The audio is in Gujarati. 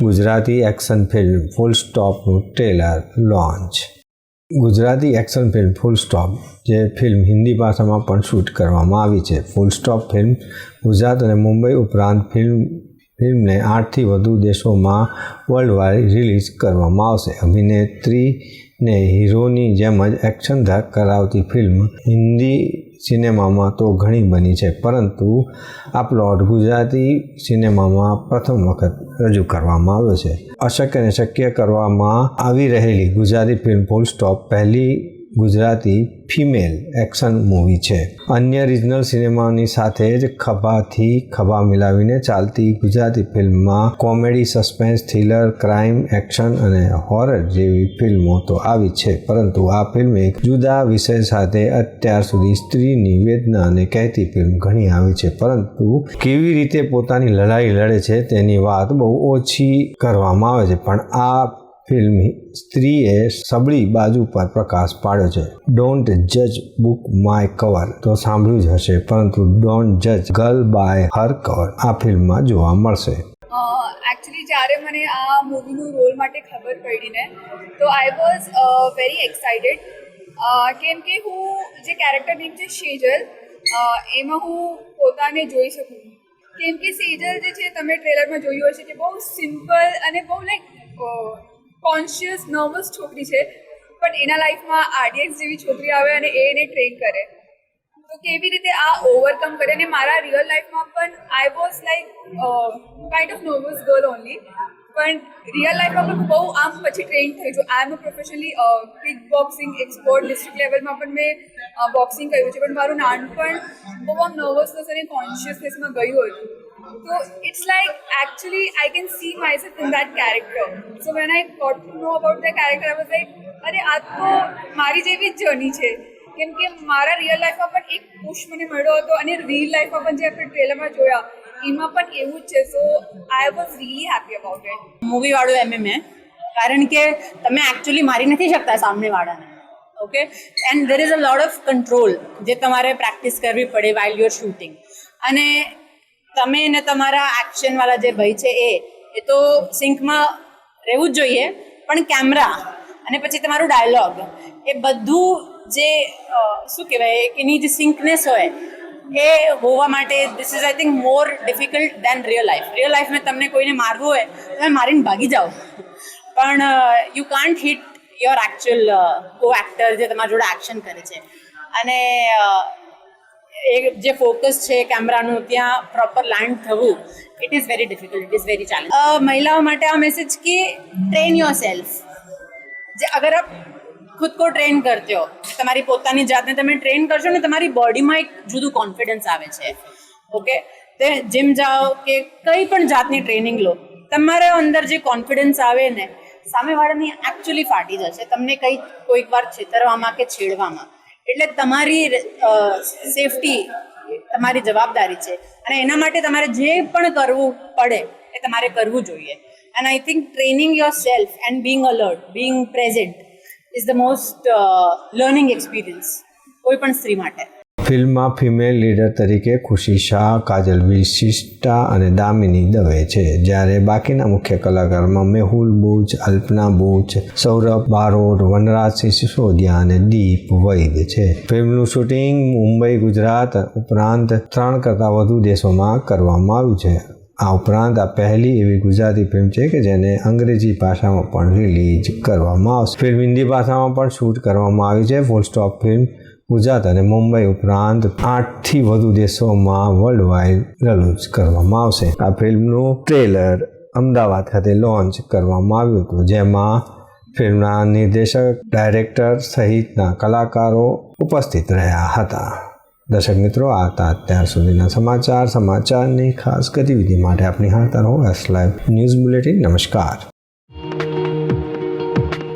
Gujarati action film full સ્ટોપનું trailer launch. Gujarati action film full stop, જે ફિલ્મ હિન્દી ભાષામાં પણ શૂટ કરવામાં આવી છે. ફૂલ સ્ટોપ ફિલ્મ ગુજરાત અને મુંબઈ ઉપરાંત ફિલ્મ, ફિલ્મને આઠથી વધુ દેશોમાં વર્લ્ડ વાઇડ રિલીઝ કરવામાં આવશે. અભિનેત્રીને હીરોની જેમ જ એક્શન કરાવતી ફિલ્મ હિન્દી સિનેમામાં તો ઘણી બની છે, પરંતુ આ પ્લોટ ગુજરાતી સિનેમામાં પ્રથમ વખત રજૂ કરવામાં આવ્યો છે. અશક્યને શક્ય કરવામાં આવી રહેલી ગુજરાતી ફિલ્મ ફૂલ સ્ટોપ પહેલી ગુજરાતી ફિમેલ એક્શન મૂવી છે. અન્ય રિજનલ સિનેમાની સાથે જ ખભાથી ખભા મિલાવીને ચાલતી ગુજરાતી ફિલ્મમાં comedy, suspense, thriller, crime, action અને હોરર જેવી ફિલ્મો તો આવી છે. પરંતુ આ ફિલ્મ એક જુદા વિષય સાથે અત્યાર સુધી સ્ત્રીની વેદનાને કહેતી ફિલ્મ ઘણી આવી છે. પરંતુ કેવી રીતે પોતાની લડાઈ લડે છે તેની વાત બહુ ઓછી કરવામાં આવે છે. પણ આ ફિલ્મ સ્ત્રીએ સબળી બાજુ પર પ્રકાશ પાડ્યો છે. ડોન્ટ જજ બુક માય કવર તો સાંભળ્યું જ હશે, પરંતુ ડોન્ટ જજ ગર્લ બાય હર કવર આ ફિલ્મમાં જોવા મળશે. એકચ્યુઅલી જ્યારે મને આ મૂવીનું રોલ માટે ખબર પડી ને તો આઈ વોઝ વેરી એક્સાઇટેડ કેમ કે હું જે કેરેક્ટર નેમ છે સેજલ એમાં હું પોતાને જોઈ શકું. કેમ કે સેજલ જે છે, તમે ટ્રેલરમાં જોયું હશે કે બહુ સિમ્પલ અને બહુ લાઈક કોન્શિયસ નર્વસ છોકરી છે, પણ એના લાઈફમાં આરડીએક્સ જેવી છોકરી આવે અને એ એને ટ્રેન કરે. તો કેવી રીતે આ ઓવરકમ કરે? અને મારા રિયલ લાઈફમાં પણ I was like kind of nervous girl only પણ રિયલ લાઈફમાં પણ બહુ આમ પછી ટ્રેન થઈ છું I am a professionally kick boxing export district લેવલમાં પણ મેં બોક્સિંગ કર્યું છે. પણ મારું નાનપણ બહુ આમ નર્વસનેસ અને કોન્શિયસનેસમાં ગયું હતું. તો it's like actually I can see myself in in character. Character so I I to know know the character, character was like, અરે આ તો મારી જેવી જ જર્ની છે કેમ કે મારા રિયલ લાઈફમાં પણ એક પુશ મને મળ્યો હતો અને રિયલ લાઈફમાં પણ જે આપણે ટ્રેલરમાં જોયા એમાં પણ એવું જ છે so I was really happy about it movie એમ એમ કારણ કે તમે એકચ્યુઅલી મારી નથી શકતા સામેવાળાને okay and there is a lot of control જે તમારે પ્રેક્ટિસ કરવી પડે વાઇલ યુઅર શૂટિંગ અને તમે ને તમારા એક્શનવાળા જે ભાઈ છે એ એ તો સિંકમાં રહેવું જ જોઈએ, પણ કેમેરા અને પછી તમારું ડાયલોગ એ બધું જે શું કહેવાય એની જે સિંકનેસ હોય, એ હોવા માટે this is I think more difficult than real life real લાઈફમાં તમને કોઈને મારવું હોય, તમે મારીને ભાગી જાઓ. પણ you can't hit your actual co actor જે તમારા જોડે એક્શન કરે છે. અને જે ફોકસ છે કેમેરાનું ત્યાં પ્રોપર લેન્ડ થવું it is very difficult it is very challenge મહિલાઓ માટે આ મેસેજ કે ટ્રેન યોર સેલ્ફ જે અગર આપ ખુદ કો ટ્રેન કરતે તમારી પોતાની જાતને તમે ટ્રેન કરશો ને તમારી બોડીમાં એક જુદું કોન્ફિડન્સ આવે છે. ઓકે તે જીમ જાઓ કે કંઈ પણ જાતની ટ્રેનિંગ લો, તમારા અંદર જે કોન્ફિડન્સ આવે ને, સામેવાળાની એકચ્યુઅલી ફાટી જશે. તમને કંઈ કોઈક વાર છેતરવામાં કે છેડવામાં. એટલે તમારી સેફટી તમારી જવાબદારી છે. અને એના માટે તમારે જે પણ કરવું પડે એ તમારે કરવું જોઈએ. And I think training your self and being alert being present is the most learning experience કોઈ પણ સ્ત્રી માટે. ફિલ્મમાં ફિમેલ લીડર તરીકે ખુશી શાહ, કાજલ વિશિષ્ટા અને દામિની દવે છે. જ્યારે બાકીના મુખ્ય કલાકારમાં મેહુલ બુચ, અલ્પના બુચ, સૌરભ, બારોટ વનરાજસિંહ સિસોદિયા અને દીપ વૈદ છે. ફિલ્મનું શૂટિંગ મુંબઈ, ગુજરાત ઉપરાંત ત્રણ કરતાં વધુ દેશોમાં કરવામાં આવ્યું છે. આ ઉપરાંત આ પહેલી એવી ગુજરાતી ફિલ્મ છે કે જેને અંગ્રેજી ભાષામાં પણ રિલીઝ કરવામાં આવશે. ફિલ્મ હિન્દી ભાષામાં પણ શૂટ કરવામાં આવી છે. ફૂલ સ્ટોપ ફિલ્મ ગુજરાત અને મુંબઈ ઉપરાંત આઠથી વધુ દેશોમાં વર્લ્ડ વાઇડ રિલીઝ કરવામાં આવશે. આ ફિલ્મનું ટ્રેલર અમદાવાદ ખાતે લોન્ચ કરવામાં આવ્યું હતું, જેમાં ફિલ્મના નિર્દેશક ડાયરેક્ટર સહિતના કલાકારો ઉપસ્થિત રહ્યા હતા. દર્શક મિત્રો, આ હતા અત્યાર સુધીના સમાચાર. સમાચારની ખાસ ગતિવિધિ માટે આપની હાથ રહો એસ લાઈવ ન્યૂઝ બુલેટિન નમસ્કાર.